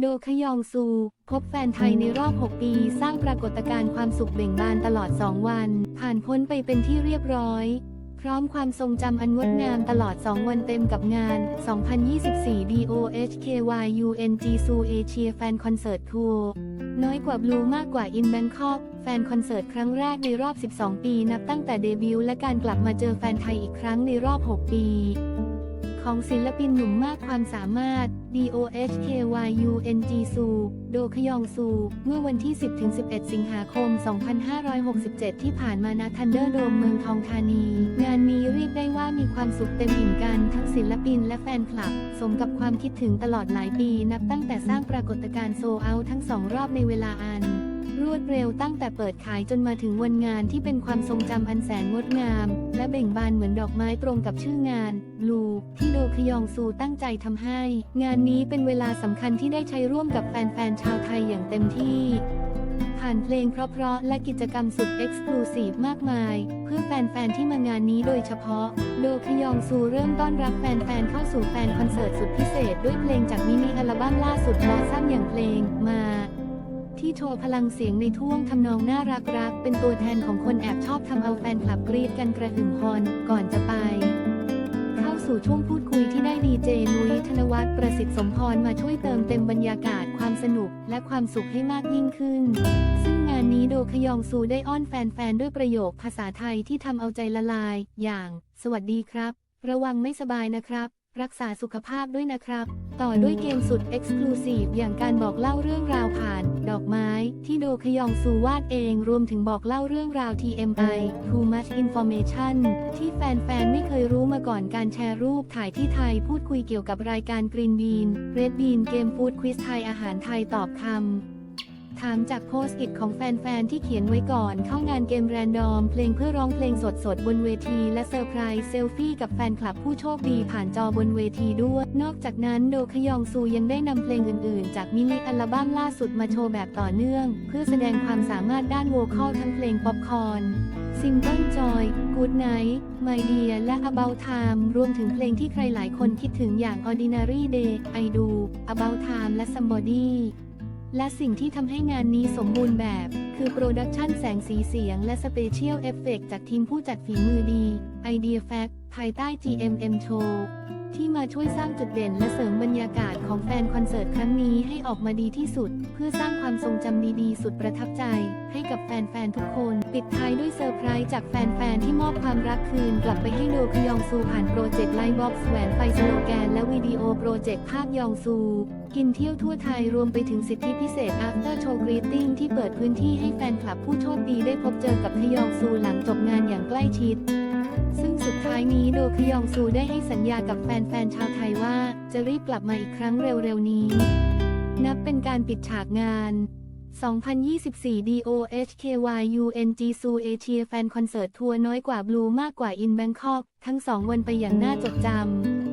โดขยองซู พบแฟนไทยในรอบ 6 ปี สร้างปรากฏการณ์ความสุขเบ่งบานตลอด 2 วัน ผ่านพ้นไปเป็นที่เรียบร้อย พร้อมความทรงจำอันงดงามตลอด 2 วันเต็มกับงาน 2024 DOHKYUNG Su Asia Fan Concert Tour น้อยกว่าบลูมากกว่า In Bangkok แฟนคอนเสิร์ตครั้งแรกในรอบ 12 ปี นับตั้งแต่เดบิวต์และการกลับมาเจอแฟนไทยอีกครั้งในรอบ 6 ปี ของศิลปินหนุ่มมากความสามารถ DOHKYUNG Su โดขยองซู เมื่อวันที่ 10-11 สิงหาคม 2567 ที่ผ่านมาณทันเดอร์โดมเมืองทองธานี งานนี้เรียกได้ว่ามีความสุขเต็มอิ่มกันทั้งศิลปินและแฟนคลับ สมกับความคิดถึงตลอดหลายปีนับตั้งแต่สร้างปรากฏการณ์โซเอาทั้งสองรอบในเวลาอัน รวดเร็วตั้งแต่เปิดขายจนมาถึงวันงานที่เป็นความทรงจำอันแสนงดงาม และเบ่งบานเหมือนดอกไม้ตรงกับชื่องาน ลูที่โดคยองซูตั้งใจทำให้ งานนี้เป็นเวลาสำคัญที่ได้ใช้ร่วมกับแฟนๆชาวไทยอย่างเต็มที่ผ่านเพลงเพราะๆและกิจกรรมสุดเอ็กซ์คลูซีฟมากมาย เพื่อแฟนๆที่มางานนี้โดยเฉพาะ โดคยองซูเริ่มต้อนรับแฟนๆเข้าสู่แฟนคอนเสิร์ตสุดพิเศษด้วยเพลงจากมินิอัลบั้มล่าสุดบอซ้ำอย่างเพลงมา ที่โชว์พลังเสียงในท่วงทำนองน่ารักรักๆเป็นตัวแทนของคนแอบชอบทำเอาแฟนคลับกรีดกันกระหึ่มฮอนก่อนจะไป เข้าสู่ช่วงพูดคุยที่ได้ดีเจนุ้ยธนวัฒน์ประสิทธิ์สมพรมาช่วยเติมเต็มบรรยากาศความสนุกและความสุขให้มากยิ่งขึ้น ซึ่งงานนี้โดขยองซูได้อ้อนแฟนๆด้วยประโยคภาษาไทยที่ทำเอาใจละลาย อย่าง สวัสดีครับ ระวังไม่สบายนะครับ รักษาสุขภาพด้วยนะครับ ต่อด้วยเกมสุด Exclusive อย่างการบอกเล่าเรื่องราวผ่าน ดอกไม้ ที่โดขยองซูวาดเองรวมถึงบอกเล่าเรื่องราว TMI Too Much Information ที่แฟนๆ ไม่เคยรู้มาก่อนการแชร์รูปถ่ายที่ไทยพูดคุยเกี่ยวกับรายการ Green Bean Red Bean เกมฟู้ดควิสไทยอาหารไทยตอบคำ ถามจากโพสต์อิทของแฟน ๆ ที่เขียนไว้ก่อน เข้างานเกมแรนดอม เพลงเพื่อร้องเพลงสด ๆ บนเวที และเซอร์ไพรส์เซลฟี่กับแฟนคลับผู้โชคดีผ่านจอบนเวทีด้วย นอกจากนั้นโดคยองซูยังได้นำเพลงอื่น ๆ จากมินิอัลบั้มล่าสุดมาโชว์แบบต่อเนื่อง เพื่อแสดงความสามารถด้านโวคอลทั้งเพลงป๊อปคอร์น Simple Joy Good Night My Dear และ About Time รวมถึงเพลงที่ใครหลายคนคิดถึงอย่าง Ordinary Day I Do About Time และ Somebody และสิ่งที่ทำให้งานนี้สมบูรณ์แบบ คือโปรดักชันแสงสีเสียงและสเปเชียลเอฟเฟกจากทีมผู้จัดฝีมือดี Idea Fact ภายใต้ GMM Show ที่มาช่วยสร้างจุดเด่นและเสริมบรรยากาศของแฟนคอนเสิร์ตครั้งนี้ให้ออกมาดีที่สุด เพื่อสร้างความทรงจำดีๆ สุดประทับใจ ให้กับแฟนๆทุกคน ปิดท้ายด้วยเซอร์ไพรส์จากแฟนๆที่มอบความรักคืน กลับไปให้โดคยองซูผ่านโปรเจกต์ไลน์บ็อกซ์แหวนไฟสโลแกนและวิดีโอโปรเจกต์ภาพยองซูกินเที่ยวทั่วไทยรวมไปถึงสิทธิพิเศษ After Show Greeting ที่เปิดพื้นที่ให้แฟนคลับผู้โชคดีได้พบเจอกับขยองซูหลังจบงานอย่างใกล้ชิดายนี้โดคยองซูได้ให้สัญญากับแฟนๆชาวไทยว่าจะรีบกลับมาอีกครั้งเร็วๆนี้ นับเป็นการปิดฉากงาน 2024 DOHKYUNG Su Asia Fan Concert ทัวร์น้อยกว่าบลูมากกว่า In Bangkok ทั้งสองวันไปอย่างน่าจดจำ